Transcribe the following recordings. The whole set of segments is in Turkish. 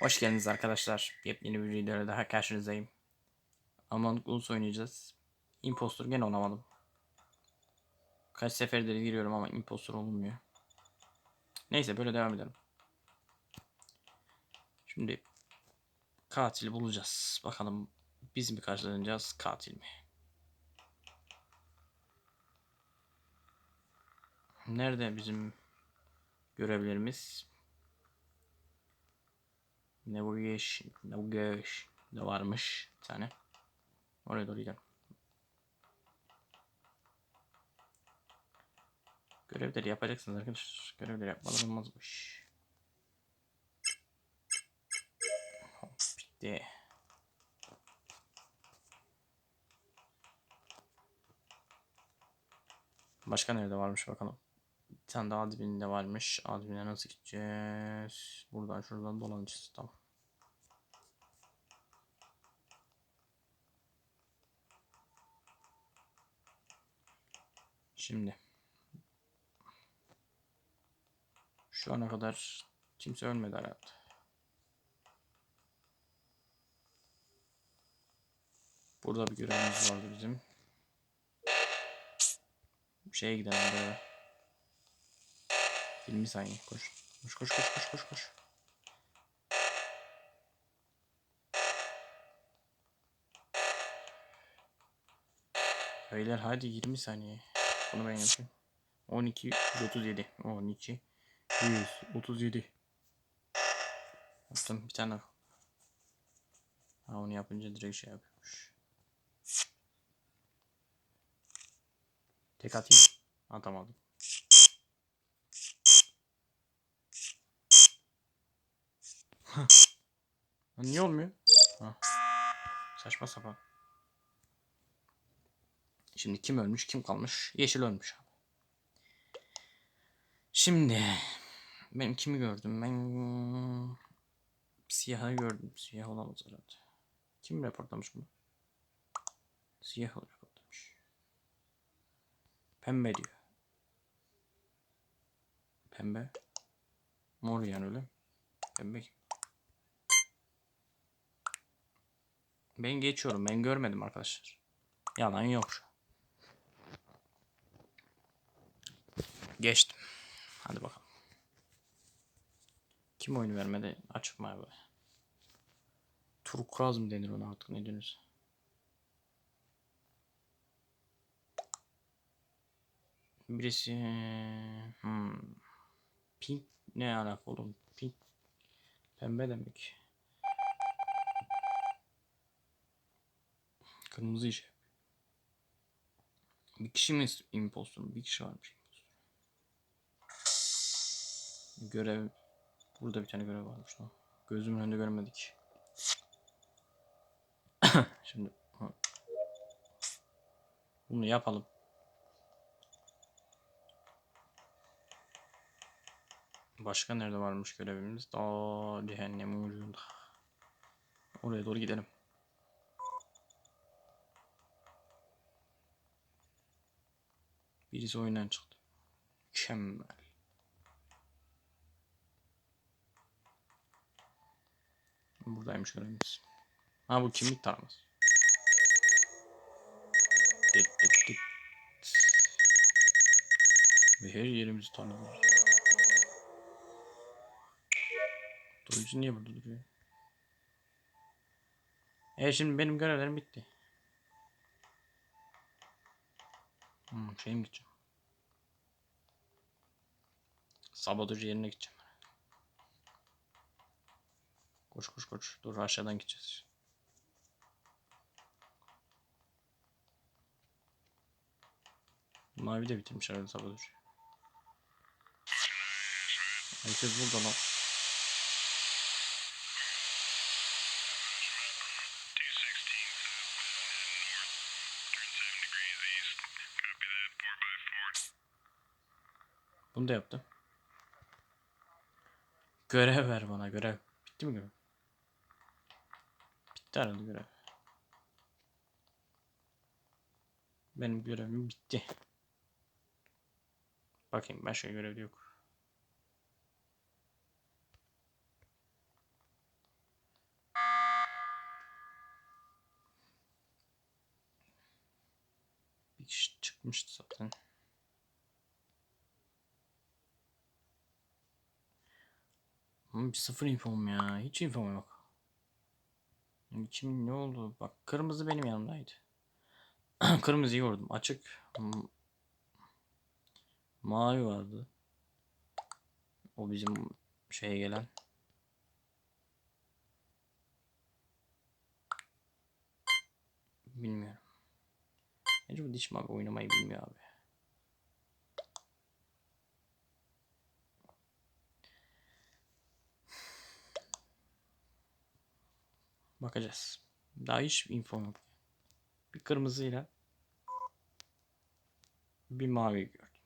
Hoş geldiniz arkadaşlar. Yepyeni bir videoyla daha karşınızdayım. Among Us oynayacağız. Impostor gene olamadım. Kaç seferdir giriyorum ama impostor olmuyor. Neyse böyle devam edelim. Şimdi katili bulacağız. Bakalım biz mi karşılanacağız katil mi? Nerede bizim görevlerimiz? Navigation, navigation da varmış bir tane. Oraya doğru gidelim. Görevleri yapacaksınız arkadaşlar. Görevleri yapmadan olmaz bu iş. Bitti. Başka nerede varmış bakalım. Bir tane daha admininde varmış. Admin'e nasıl gideceğiz? Buradan şuradan dolanacağız. Tamam. Şimdi. Şu ana kadar kimse ölmedi herhalde. Burada bir görevimiz vardı bizim. Şeye gidelim böyle. 20 saniye koş. Koş koş koş koş koş koş. Beyler hadi 20 saniye. Bunu ben yapayım. 12 137 12 137 Yaptım bir tane. Ha onu yapınca direkt şey yapıyormuş. Tek atayım. Atamadım. Niye olmuyor? Ha. Saçma sapan. Şimdi kim ölmüş kim kalmış? Yeşil ölmüş abi. Şimdi ben kimi gördüm? Ben siyahı gördüm. Siyah olamaz herhalde. Kim raporlamış bunu? Siyah raporlamış. Pembe diyor. Pembe. Mor yani öyle. Pembe kim? Ben geçiyorum. Ben görmedim arkadaşlar. Yalan yok. Geçtim. Hadi bakalım. Kim oyunu vermedi? Açık mı abi? Turkuaz mı denir ona artık ne diyorsunuz? Birisi hmm. Pink ne alaka oğlum? Pink pembe demek. Kırmızı işe. Bir kişi mi impostor? Bir kişi varmış impostor. Görev. Burada bir tane görev varmış lan. Gözümün önünde göremedik. Şimdi bunu yapalım. Başka nerede varmış görevimiz? Daha cehennemin ucunda. Oraya doğru gidelim. Birisi oyundan çıktı. Mükemmel. Buradaymış görevimiz. Ha bu kimlik taraması. Dit dit dit. Ve her yerimizi tanıyoruz. Durucu niye burada duruyor? E şimdi benim görevlerim bitti. Hmm, şey mi gideceğim? Sabotajı yerine gideceğim. Koş koş koş. Dur aşağıdan gideceğiz. Mavi de bitirmiş herhalde sabotajı. Herkes burada lan. Bunu da yaptım. Görev ver bana görev. Bitti mi görev? Bitti herhalde görev. Benim görevim bitti. Bakayım başka görev yok. Bir kişi çıkmıştı zaten. Bir sıfır infom ya. Hiç infom yok. İçim ne oldu? Bak kırmızı benim yanımdaydı. Kırmızıyı vurdum. Açık. Mavi vardı. O bizim şeye gelen. Bilmiyorum. Bu diş mavi oynamayı bilmiyor abi. Bakacağız. Daha hiç info yok. Bir kırmızıyla bir mavi gördüm.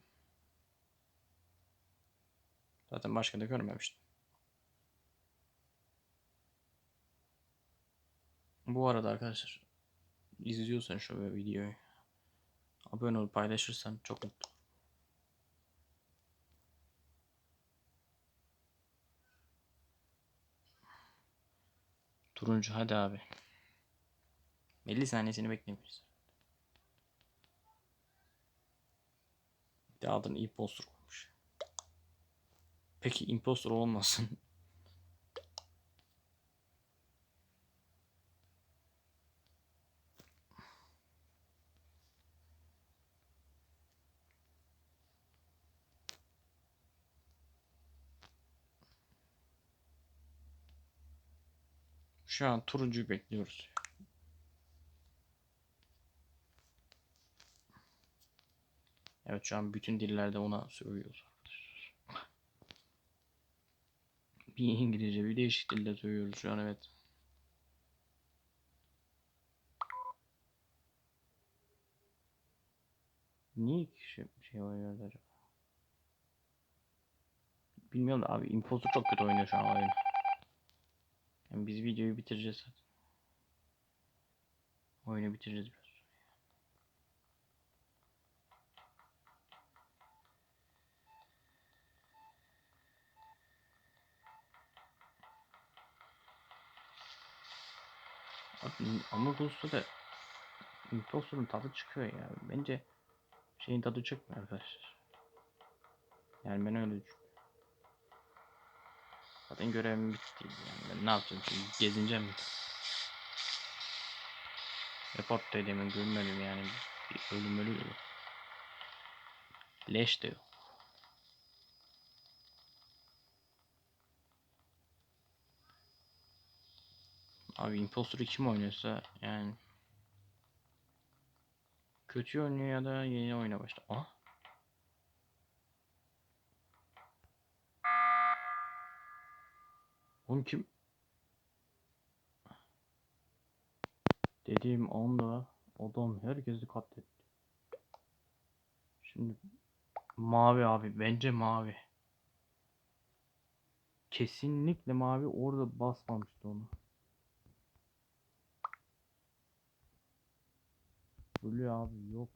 Zaten başka da görmemiştim. Bu arada arkadaşlar izliyorsan şu videoyu abone olup paylaşırsan çok mutlu Turuncu hadi abi. 50 saniyesini bekleyebiliriz. Bir de adını impostor koymuş. Peki impostor olmasın. Şu an turuncuyu bekliyoruz. Evet şu an bütün dillerde ona söylüyoruz arkadaşlar. Bir İngilizce bir değişik dilde söylüyoruz şu an evet. Niye şey, şey oynuyoruz acaba? Bilmiyorum da abi Imposter çok kötü oynuyor şu an oyunu. Yani biz videoyu bitireceğiz zaten. Oyunu bitireceğiz biraz. Ama Ghost'ta da Imposter'ın tadı çıkıyor ya. Bence şeyin tadı çıkmıyor arkadaşlar. Yani ben öyle düşünüyorum. Zaten görevim bitti yani. Ben ne yapacağım şimdi? Gezineceğim mi? Report dediğimin görmedim yani. Bir ölüm ölü de. Leş de yok. Abi Imposter'ı kim oynuyorsa yani kötü oynuyor ya da yeni oyuna başla. Ah. Oğlum kim? Dediğim anda adam herkesi katletti. Şimdi mavi abi bence mavi. Kesinlikle mavi orada basmamıştı onu. Ölüyor abi yok.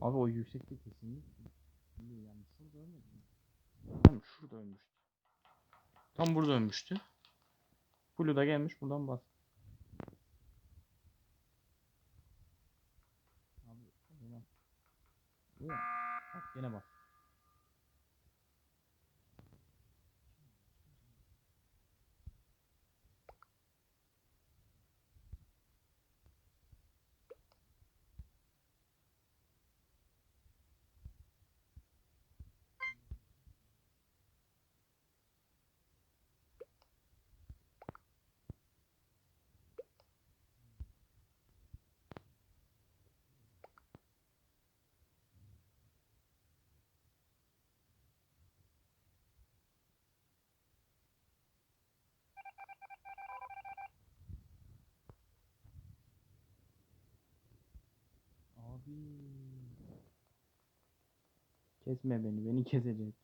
Abi o yüksekte kesinlikle. Yani şurada ölmedi mi? Tam şurada ölmüştü. Tam burada ölmüştü. Blue da gelmiş buradan bas. Abi. Bak gene bas. Kesme beni, beni kesecek.